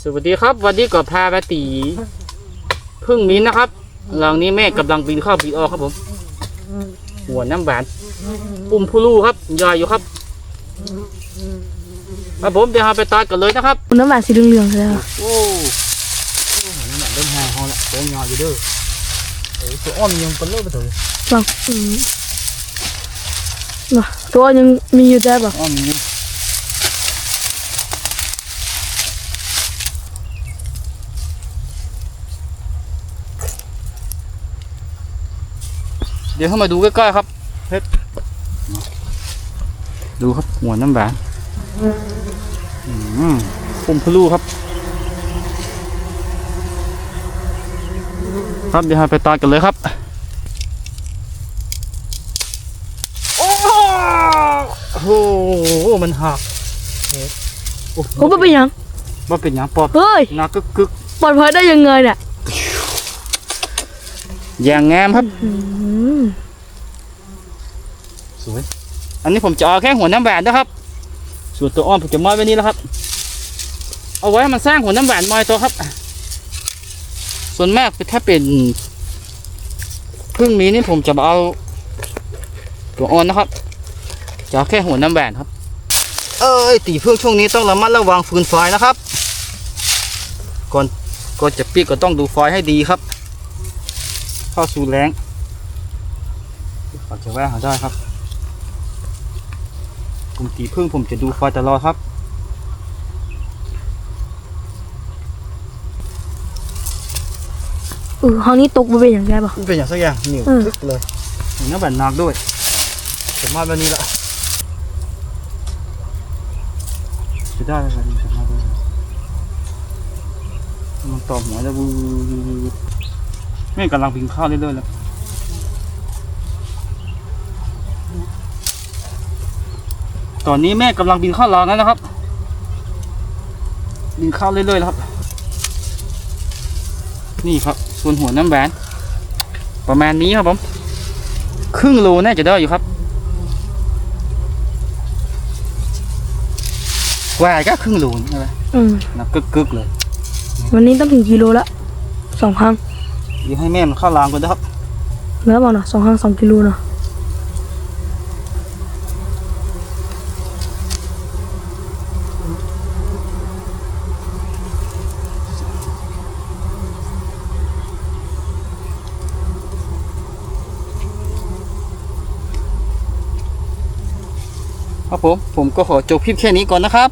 สวัสดีครับ วันนี้ก็พาไปตีพึ่งมิ้นนะครับหลังนี้แม่กำลังบินเข้าบินออกครับผม หัวน้ำหวานปุ่มพูลูครับยอยอยู่ครับครับผมเดี๋ยวเราไปตัดกันเลยนะครับน้ำหวานสีเหลืองๆเลยครับโอ้โอ้หัวน้ำหวานเริ่มแห้งเขาละตัวยอยอยู่เด้อเอ้ยตัวอ้อมยังเป็นเลิศไปเถอะบางอืมเนาะตัวยังมีอยู่แต่แบบอ้อมยั เดี๋ยวเข้ามาดูใกล้ๆครับเพชรดูครับหัวน้ำหวานอืมปุ่มพลูครับ ครับเดี๋ยวเราไปตอนกันเลยครับโอ้โหมันหักโอ้โหผมว่าเป็นหยังว่าเป็นหยังปอบเฮ้ยหนักกึกกึกปลอดภัยได้ยังไงเนี่ยอย่างงามครับอืม สวย อันนี้ผมจะเอาแค่หัวน้ำแหวนนะครับ ส่วนตัวอ้อมผมจะม้อยไว้นี่แล้วครับ เอาไว้ให้มันสร้างหัวน้ำแหวนม้อยตัวครับ ส่วนมากถ้าเป็นพึ่งนี้นี่ผมจะเอาตัวอ่อนนะครับ จะเอาแค่หัวน้ำแหวนครับ เอ้ยตีพึ่งช่วงนี้ต้องระมัดระวังฟืนไฟนะครับ ก่อนก่อนจะปีกก็ต้องดูไฟให้ดีครับ เข้าสู่แรง อาจจะแวะหาได้ครับผมตีพึ่งผมจะดูไฟตลอดครับเออห้องนี้ตกมาเป็นอย่างไรบ่มันเป็นอย่างสักอย่างเหนียวอืมทึกเลยมีน้ำแบบหนักด้วยผมมาแบบนี้ละจะได้อะไรจะมาได้มันตอบหัวแล้วบูแม่งกำลังพิงข้าวเรื่อยๆแล้ว ตอนนี้แม่กำลังบินเข้าวรางแล้วนะครับ บินเข้าวเรื่อยๆแล้วครับ นี่ครับส่วนหัวน้ำแหวนประมาณนี้ครับผม ครึ่งโลน่าจะได้อยู่ครับกว่าก็ครึ่งโลใช่ไหมอืมนับกึกๆเลย วันนี้ต้องถึงกิโลละสองครั้งเดี๋ยวให้แม่มันเข้ารางก่อนนะครับเนื้อบอกเนาะสองครั้งสองกิโลเนาะ ครับผม ผมก็ขอจบคลิปแค่นี้ก่อนนะครับ